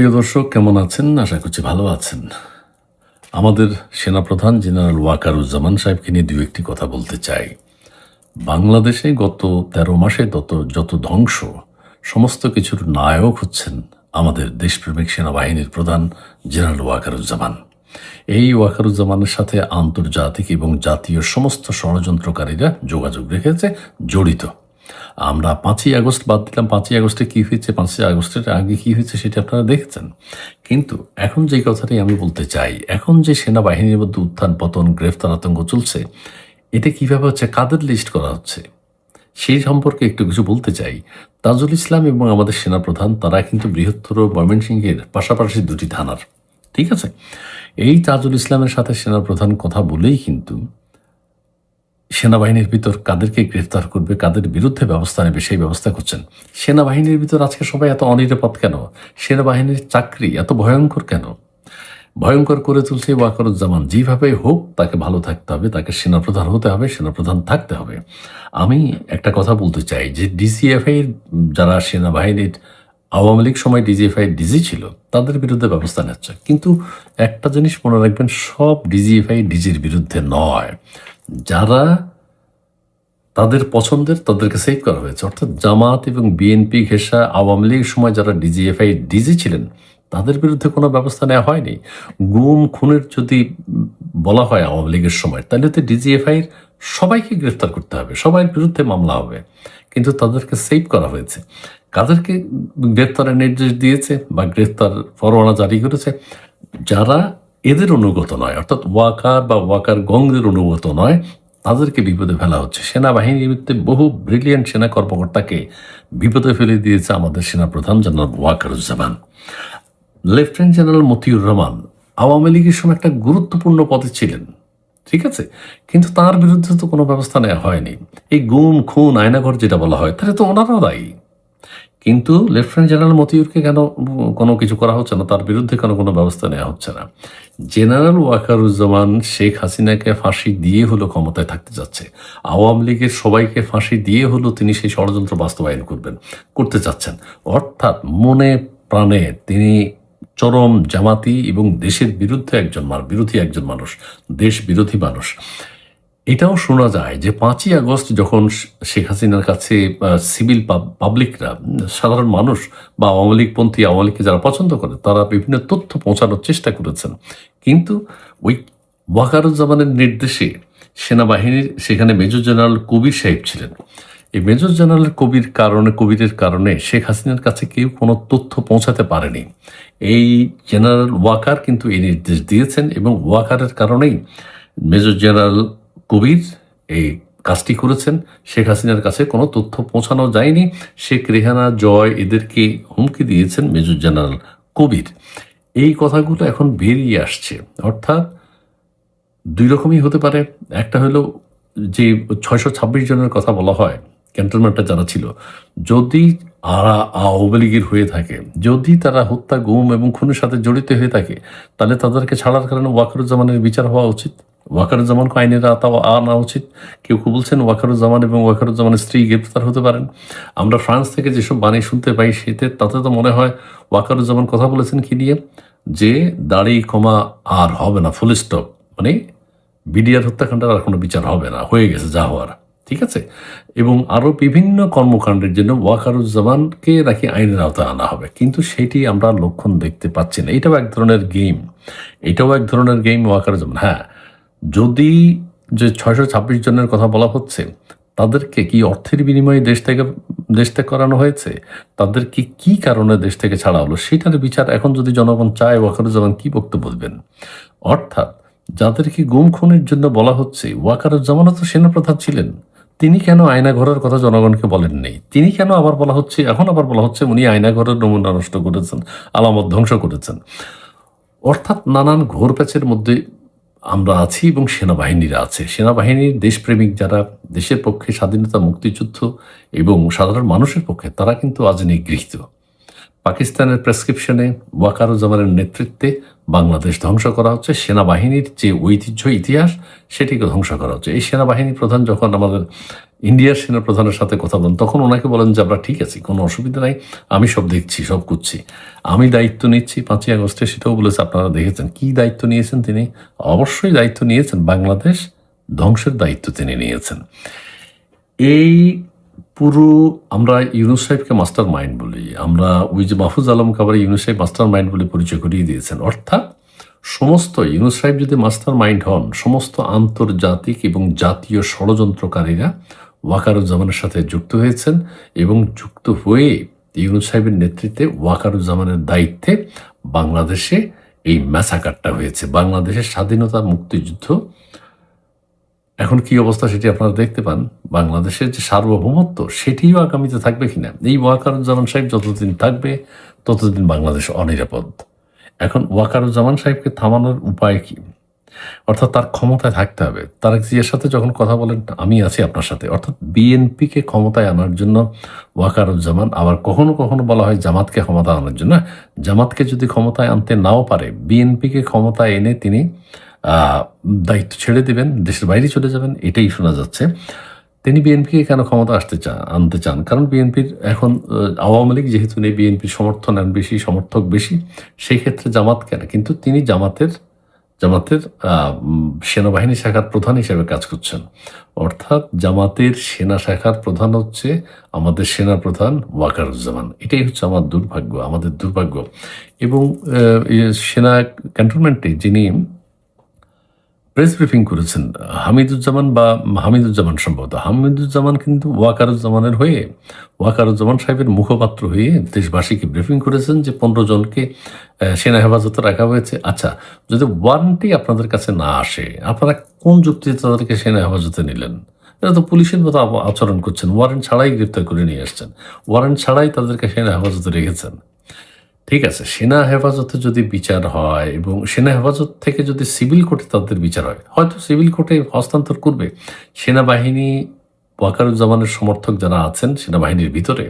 প্রিয় দর্শক, কেমন আছেন? আশা করছি ভালো আছেন। আমাদের সেনাপ্রধান জেনারেল ওয়াকারুজ্জামান সাহেবকে নিয়ে দু একটি কথা বলতে চাই। বাংলাদেশে গত তেরো মাসে যত যত ধ্বংস, সমস্ত কিছুর নায়ক হচ্ছেন আমাদের দেশপ্রেমিক সেনাবাহিনীর প্রধান জেনারেল ওয়াকারুজ্জামান। এই ওয়াকারুজ্জামানের সাথে আন্তর্জাতিক এবং জাতীয় সমস্ত ষড়যন্ত্রকারীরা যোগাযোগ রেখেছে, জড়িত। আমরা পাঁচই আগস্ট বাদ দিলাম, পাঁচই আগস্টে কী হয়েছে, পাঁচই আগস্টের আগে কী হয়েছে সেটা আপনারা দেখেছেন। কিন্তু এখন যে কথাটি আমি বলতে চাই, এখন যে সেনাবাহিনীর মধ্যে উত্থান, পতন, গ্রেফতার আতঙ্ক চলছে, এটা কীভাবে হচ্ছে, কাদের লিস্ট করা হচ্ছে, সেই সম্পর্কে একটু কিছু বলতে চাই। তাজুল ইসলাম এবং আমাদের সেনাপ্রধান, তারা কিন্তু বৃহত্তর ময়মনসিংহের পাশাপাশি দুটি থানার, ঠিক আছে? এই তাজুল ইসলামের সাথে সেনাপ্রধান কথা বলেই কিন্তু সেনাবাহিনীর ভিতর কাদেরকে গ্রেফতার করবে, কাদের বিরুদ্ধে ব্যবস্থা নেবে, সেই ব্যবস্থা করছেন। সেনাবাহিনীর ভিতর আজকে সবাই এত অনিরাপদ কেন? সেনাবাহিনীর চাকরি এত ভয়ঙ্কর কেন? ভয়ঙ্কর করে তুলছে ওয়াকরুজ্জামান। যেভাবে হোক, তাকে ভালো থাকতে হবে, তাকে সেনাপ্রধান হতে হবে, সেনাপ্রধান থাকতে হবে। আমি একটা কথা বলতে চাই, যে ডিসিএফআই যারা সেনাবাহিনীর আওয়ামী লীগ সময় ডিজিএফআই ডিজি ছিল, তাদের বিরুদ্ধে ব্যবস্থা নিচ্ছে। কিন্তু একটা জিনিস মনে রাখবেন, সব ডিজিএফআই ডিজির বিরুদ্ধে নয়। যারা তাদের পছন্দের তাদেরকে সেভ করা হয়েছে। অর্থাৎ জামাত এবং বিএনপি ঘেঁষা, আওয়ামী লীগের সময় যারা ডিজিএফআই ডিজি ছিলেন, তাদের বিরুদ্ধে কোনো ব্যবস্থা নেওয়া হয়নি। গুম, খুনের যদি বলা হয় আওয়ামী লীগের সময়, তাহলে তো ডিজিএফআইয়ের সবাইকে গ্রেফতার করতে হবে, সবার বিরুদ্ধে মামলা হবে। কিন্তু তাদেরকে সেভ করা হয়েছে। কাদেরকে গ্রেফতারের নির্দেশ দিয়েছে বা গ্রেফতার পরোয়ানা জারি করেছে? যারা এদের অনুগত নয়, অর্থাৎ ওয়াকার বা ওয়াকার গংদের অনুগত নয়। তাদেরকে বিপদে ফেলা হচ্ছে। সেনাবাহিনীর বিরুদ্ধে বহু ব্রিলিয়ান্ট সেনা কর্মকর্তাকে বিপদে ফেলে দিয়েছে আমাদের সেনাপ্রধান general Wakeruzzaman. Lieutenant general Motiur Rahman Awami লীগের সময় একটা গুরুত্বপূর্ণ পদে ছিলেন, ঠিক আছে? কিন্তু তার বিরুদ্ধে তো কোনো ব্যবস্থা নেওয়া হয়নি। এই গুম, খুন, আয়নাঘর যেটা বলা হয়, তাহলে তো ওনারাও দায়ী। কিন্তু লেফটেন্যান্ট জেনারেল মতিউরকে কেন কোনো কিছু করা হচ্ছে না? তার বিরুদ্ধে কেন কোনো ব্যবস্থা নেওয়া হচ্ছে না? জেনারেল ওয়াকারুজ্জামান শেখ হাসিনাকে ফাঁসি দিয়ে হলো ক্ষমতায় থাকতে যাচ্ছে। আওয়ামী লীগের সবাইকে ফাঁসি দিয়ে হলো তিনি সেই ষড়যন্ত্র বাস্তবায়ন করবেন, করতে চাচ্ছেন অর্থাৎ মনে প্রাণে তিনি চরম জামাতি এবং দেশের বিরুদ্ধে একজন বিরোধী একজন মানুষ, দেশ বিরোধী মানুষ। এটাও শোনা যায় যে পাঁচই আগস্ট যখন শেখ হাসিনার কাছে সিভিল পাবলিকরা, সাধারণ মানুষ বা আওয়ামী লীগপন্থী আওয়ামী লীগকে যারা পছন্দ করে, তারা বিভিন্ন তথ্য পৌঁছানোর চেষ্টা করেছেন। কিন্তু ওই ওয়াকারুজ্জামানের নির্দেশে সেনাবাহিনীর সেখানে মেজর জেনারেল কবির সাহেব ছিলেন। এই মেজর জেনারেল কবির কারণে, কবিরের কারণে শেখ হাসিনার কাছে কেউ কোনো তথ্য পৌঁছাতে পারেনি। এই জেনারেল ওয়াকার কিন্তু এই নির্দেশ দিয়েছেন এবং ওয়াকারের কারণেই মেজর জেনারেল কবির এই কাজটি করেছেন। শেখ হাসিনার কাছে কোনো তথ্য পৌঁছানো যায়নি। শেখ রেহানা, জয় এদেরকে হুমকি দিয়েছেন মেজর জেনারেল কবির। এই কথাগুলো এখন বেরিয়ে আসছে। অর্থাৎ দুই রকমই হতে পারে। একটা হলো যে ছয়শো ছাব্বিশ জনের কথা বলা হয় ক্যান্টনমেন্টে যারা ছিল, যদি আরা আওয়ামী লীগের হয়ে থাকে, যদি তারা হত্যা, গুম এবং খুনের সাথে জড়িত হয়ে থাকে, তাহলে তাদেরকে ছাড়ার কারণে ওয়াকারুজ্জামানের বিচার হওয়া উচিত। ওয়াকারুজ্জামানকে আইনের আওতা আনা উচিত। কেউ কেউ বলছেন ওয়াকারুজ্জামান এবং ওয়াকারুজ্জামানের স্ত্রী গ্রেপ্তার হতে পারেন। আমরা ফ্রান্স থেকে যেসব বাণী শুনতে পাই, সেতে তাতে তো মনে হয় ওয়াকারুজ্জামান কথা বলেছেন কি নিয়ে? যে দাড়ি কমা আর হবে না ফুল স্টপ মানে বিডিআর হত্যাকাণ্ডের আর কোনো বিচার হবে না, হয়ে গেছে যা হওয়ার। ঠিক আছে? এবং আরও বিভিন্ন কর্মকাণ্ডের জন্য ওয়াকারুজ্জামানকে নাকি আইনের আওতায় আনা হবে। কিন্তু সেটি আমরা লক্ষণ দেখতে পাচ্ছি না। এটাও এক ধরনের গেম। এটাও এক ধরনের গেম ওয়াকারুজ্জামান। হ্যাঁ যদি যে ছয়শো ছাব্বিশ জনের কথা বলা হচ্ছে, তাদেরকে কি অর্থের বিনিময়ে দেশ থেকে, দেশ ত্যাগ করানো হয়েছে? তাদেরকে কি কারণে দেশ থেকে ছাড়া হলো? সেটার বিচার এখন যদি জনগণ চায়, ওয়াকারুজ্জামান কি বক্তব্য দেবেন? অর্থাৎ যাদেরকে গুম খুনের জন্য বলা হচ্ছে, ওয়াকারুজ্জামানও তো সেনাপ্রধান ছিলেন। তিনি কেন আয়নাঘরের কথা জনগণকে বলেননি তিনি কেন আবার বলা হচ্ছে, এখন আবার বলা হচ্ছে, উনি আয়নাঘরের নমুনা নষ্ট করেছেন, আলামত ধ্বংস করেছেন? অর্থাৎ নানান ঘোর প্যাচের মধ্যে আমরা আছি এবং সেনাবাহিনীরা আছে। সেনাবাহিনীর দেশপ্রেমিক যারা দেশের পক্ষে স্বাধীনতা, মুক্তিযুদ্ধ এবং সাধারণ মানুষের পক্ষে, তারা কিন্তু আজ নিগৃহীত। পাকিস্তানের প্রেসক্রিপশনে ওয়াকারুজ্জামানের নেতৃত্বে বাংলাদেশ ধ্বংস করা হচ্ছে। সেনাবাহিনীর যে ঐতিহ্য, ইতিহাস, সেটিকে ধ্বংস করা হচ্ছে। এই সেনাবাহিনী প্রধান যখন আমাদের ইন্ডিয়ার সেনা প্রধানের সাথে কথা বলেন, তখন ওনাকে বলেন যে, আমরা ঠিক আছি, কোনো অসুবিধা নাই, আমি সব দেখছি, সব করছি আমি দায়িত্ব নিচ্ছি, পাঁচই আগস্টে সেটাও বলেছে, আপনারা দেখেছেন। কি দায়িত্ব নিয়েছেন তিনি? অবশ্যই দায়িত্ব নিয়েছেন। বাংলাদেশ ধ্বংসের দায়িত্ব তিনি নিয়েছেন। এই পুরো আমরা ইউনুস সাহেবকে মাস্টার মাইন্ড বলি, আমরা ওই যে মাহফুজ আলম কাবার ইউনুস সাহেব মাস্টার মাইন্ড বলে পরিচয় করিয়ে দিয়েছেন। অর্থাৎ সমস্ত ইউনুস সাহেব যদি মাস্টার মাইন্ড হন, সমস্ত আন্তর্জাতিক এবং জাতীয় ষড়যন্ত্রকারীরা ওয়াকারুজ্জামানের সাথে যুক্ত হয়েছেন এবং যুক্ত হয়ে ইউনুস সাহেবের নেতৃত্বে ওয়াকারুজ্জামানের দায়িত্বে বাংলাদেশে এই ম্যাসাকারটা হয়েছে। বাংলাদেশের স্বাধীনতা মুক্তিযুদ্ধ এখন কি অবস্থা সেটি আপনারা দেখতে পান। বাংলাদেশের যে সার্বভৌমত্ব, সেটিও আগামীতে থাকবে কিনা? এই ওয়াকারুজ্জামান সাহেব যতদিন থাকবে, ততদিন বাংলাদেশ অনিরাপদ। এখন ওয়াকারুজ্জামান সাহেবকে থামানোর উপায় কি? অর্থাৎ তার ক্ষমতায় থাকতে হবে। তারেক জিয়ার সাথে যখন কথা বলেন, আমি আছি আপনার সাথে। অর্থাৎ বিএনপিকে ক্ষমতায় আনার জন্য ওয়াকারুজ্জামান, আবার কখনো কখনো বলা হয় জামাতকে ক্ষমতা আনার জন্য। জামাতকে যদি ক্ষমতায় আনতে নাও পারে, বিএনপিকে ক্ষমতায় এনে তিনি দায়িত্ব ছেড়ে দেবেন, দেশের বাইরে চলে যাবেন, এটাই শোনা যাচ্ছে। তিনি বিএনপিকে কেন ক্ষমতা আসতে চান আনতে চান? কারণ বিএনপির এখন আওয়ামী লীগ যেহেতু নেই, বিএনপির সমর্থন আন বেশি, সমর্থক বেশি সেই ক্ষেত্রে জামাত কেন? কিন্তু তিনি জামাতের জামাতের সেনাবাহিনী শাখার প্রধান হিসেবে কাজ করছেন। অর্থাৎ জামাতের সেনা শাখার প্রধান হচ্ছে আমাদের সেনা প্রধান ওয়াকারুজ্জামান। এটাই হচ্ছে আমার দুর্ভাগ্য, আমাদের দুর্ভাগ্য। এবং সেনা ক্যান্টনমেন্টে যিনি প্রেস ব্রিফিং করেছেন হামিদুজ্জামান বা হামিদুজ্জামান সম্ভবত। হামিদুজ্জামান কিন্তু ওয়াকারুজ্জামানের হয়ে, ওয়াকারুজ্জামান সাহেবের মুখপাত্র হয়ে দেশবাসীকে ব্রিফিং করেছেন যে পনেরো জনকে সেনা হেফাজতে রাখা হয়েছে। আচ্ছা যদি ওয়ারেন্টি আপনাদের কাছে না আসে, আপনারা কোন যুক্তিতে তাদেরকে সেনা হেফাজতে নিলেন? এরা তো পুলিশের মতো আচরণ করছেন। ওয়ারেন্ট ছাড়াই গ্রেপ্তার করে নিয়ে আসছেন। ওয়ারেন্ট ছাড়াই তাদেরকে সেনা হেফাজতে রেখেছেন। ঠিক আছে, সেনা হেফাজতে যদি বিচার হয় এবং সেনা হেফাজত থেকে যদি সিভিল কোর্টে তাদের বিচার হয়, হয়তো সিভিল কোর্টে হস্তান্তর করবে। সেনাবাহিনী ওয়াকারুজ্জামানের সমর্থক যারা আছেন সেনাবাহিনীর ভিতরে,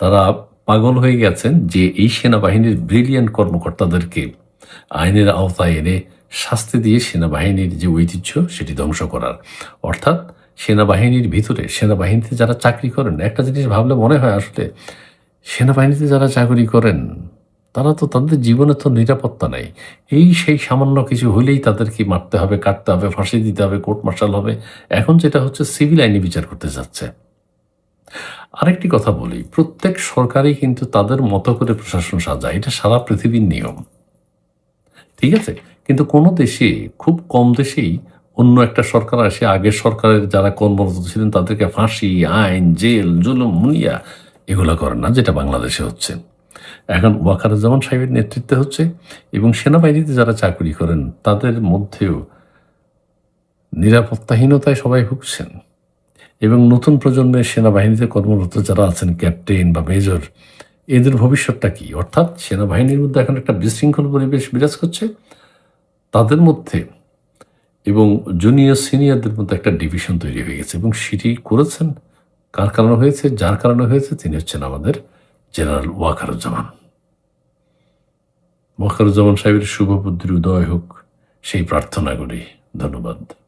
তারা পাগল হয়ে গেছেন যে এই সেনাবাহিনীর ব্রিলিয়ান্ট কর্মকর্তাদেরকে আইনের আওতায় এনে শাস্তি দিয়ে সেনাবাহিনীর যে ঐতিহ্য, সেটি ধ্বংস করার। অর্থাৎ সেনাবাহিনীর ভিতরে, সেনাবাহিনীতে যারা চাকরি করেন, একটা জিনিস ভাবলে মনে হয় আসলে সেনাবাহিনীতে যারা চাকরি করেন তারা তো তাদের জীবনে তো নিরাপত্তা নেই। এই সেই সামান্য কিছু হলেই তাদেরকে মারতে হবে, কাটতে হবে, ফাঁসি দিতে হবে, কোর্ট মার্শাল হবে। এখন যেটা হচ্ছে, সিভিল আইনি বিচার করতে যাচ্ছে। আরেকটি কথা বলি, প্রত্যেক সরকারই কিন্তু তাদের মতো করে প্রশাসন সাজায়। এটা সারা পৃথিবীর নিয়ম। ঠিক আছে? কিন্তু কোনো দেশে, খুব কম দেশেই অন্য একটা সরকার আসে। আগের সরকারের যারা কর্মরত ছিলেন, তাদেরকে ফাঁসি, আইন, জেল, জুলুম, মুনিয়া এগুলো করেন না, যেটা বাংলাদেশে হচ্ছে। এখন ওয়াকারুজ্জামান সাহেবের নেতৃত্বে হচ্ছে এবং সেনাবাহিনীতে যারা চাকরি করেন, তাদের মধ্যেও নিরাপত্তাহীনতায় সবাই ভুগছেন। এবং নতুন প্রজন্মের সেনাবাহিনীতে কর্মরত যারা আছেন, ক্যাপ্টেন বা মেজর, এদের ভবিষ্যৎটা কি? অর্থাৎ সেনাবাহিনীর মধ্যে এখন একটা বিশৃঙ্খল পরিবেশ বিরাজ করছে। তাদের মধ্যে এবং জুনিয়র, সিনিয়রদের মধ্যে একটা ডিভিশন তৈরি হয়ে গেছে। এবং সেটি করেছেন। কার কারণে হয়েছে? যার কারণে হয়েছে? তিনি হচ্ছেন আমাদের জেনারেল ওয়াকারুজ্জামান। ওয়াকারুজ্জামান সাহেবের শুভ বুদ্ধির উদয় হোক সেই প্রার্থনা ধন্যবাদ।